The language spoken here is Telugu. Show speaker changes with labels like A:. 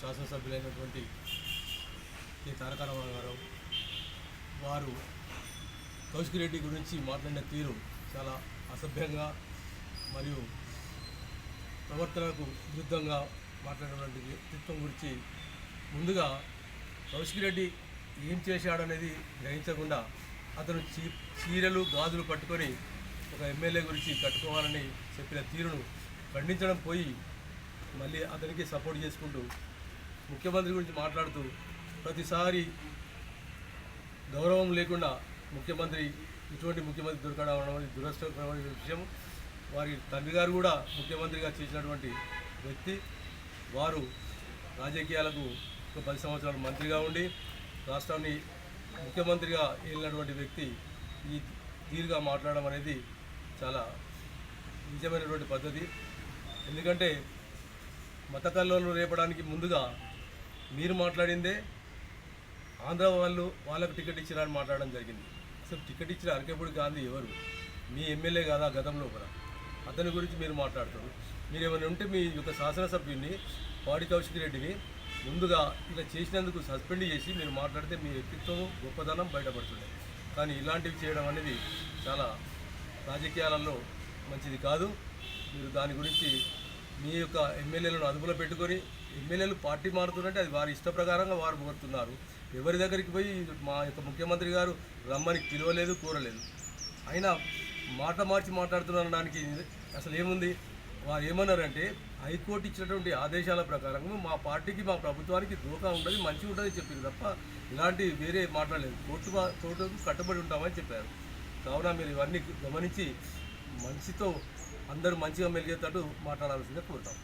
A: శాసనసభ్యులైనటువంటి కె. తారక రామారావు గారు వారు కౌశిక్ రెడ్డి గురించి మాట్లాడిన తీరు చాలా అసభ్యంగా మరియు ప్రవర్తనకు విరుద్ధంగా మాట్లాడినటువంటి వ్యక్తిత్వం గురించి ముందుగా కౌశిక్ రెడ్డి ఏం చేశాడనేది గ్రహించకుండా అతను చీ చీరలు గాజులు పట్టుకొని ఒక ఎమ్మెల్యే గురించి కట్టుకోవాలని చెప్పిన తీరును ఖండించడం పోయి మళ్ళీ అతనికి సపోర్ట్ చేసుకుంటూ ముఖ్యమంత్రి గురించి మాట్లాడుతూ ప్రతిసారి గౌరవం లేకుండా ముఖ్యమంత్రి ఇటువంటి ముఖ్యమంత్రి దొరకడం అనేది దురదృష్టకరమైన విషయం. వారి తండ్రి గారు కూడా ముఖ్యమంత్రిగా చేసినటువంటి వ్యక్తి. వారు రాజకీయాలకు ఒక పది సంవత్సరాలు మంత్రిగా ఉండి రాష్ట్రాన్ని ముఖ్యమంత్రిగా వెళ్ళినటువంటి వ్యక్తి ఈ తీరుగా మాట్లాడడం అనేది చాలా నిజమైనటువంటి పద్ధతి. ఎందుకంటే మతకల్లోలు రేపడానికి ముందుగా మీరు మాట్లాడిందే ఆంధ్ర వాళ్ళు వాళ్ళకు టికెట్ ఇచ్చినారని మాట్లాడడం జరిగింది. అసలు టికెట్ ఇచ్చిన అరకేపూడి గాంధీ ఎవరు? మీ ఎమ్మెల్యే కాదా గతంలో కూడా అతని గురించి మీరు మాట్లాడుతారు. మీరు ఏమైనా ఉంటే మీ యొక్క శాసనసభ్యుడిని పాడి కౌశిక్ రెడ్డిని ముందుగా ఇలా చేసినందుకు సస్పెండ్ చేసి మీరు మాట్లాడితే మీ వ్యక్తిత్వం గొప్పదనం బయటపడుతుంది. కానీ ఇలాంటివి చేయడం అనేది చాలా రాజకీయాలలో మంచిది కాదు. మీరు దాని గురించి మీ యొక్క ఎమ్మెల్యేలను అదుపులో పెట్టుకొని ఎమ్మెల్యేలు పార్టీ మారుతున్నట్టే అది వారి ఇష్ట ప్రకారంగా వారు కోరుతున్నారు ఎవరి దగ్గరికి పోయి మా యొక్క ముఖ్యమంత్రి గారు రమ్మని పిలవలేదు కోరలేదు. అయినా మాట మార్చి మాట్లాడుతున్నారనడానికి అసలు ఏముంది? వారు ఏమన్నారంటే హైకోర్టు ఇచ్చినటువంటి ఆదేశాల ప్రకారం మా పార్టీకి మా ప్రభుత్వానికి దోకా ఉండదు మంచిగా ఉంటుంది చెప్పింది తప్ప ఇలాంటి వేరే మాట్లాడలేదు. కోర్టు మా- కట్టుబడి ఉంటామని చెప్పారు. కావున మీరు ఇవన్నీ గమనించి మంచితో అందరూ మంచిగా మెలిగేటట్టు మాట్లాడాల్సిందే కోరుతాం.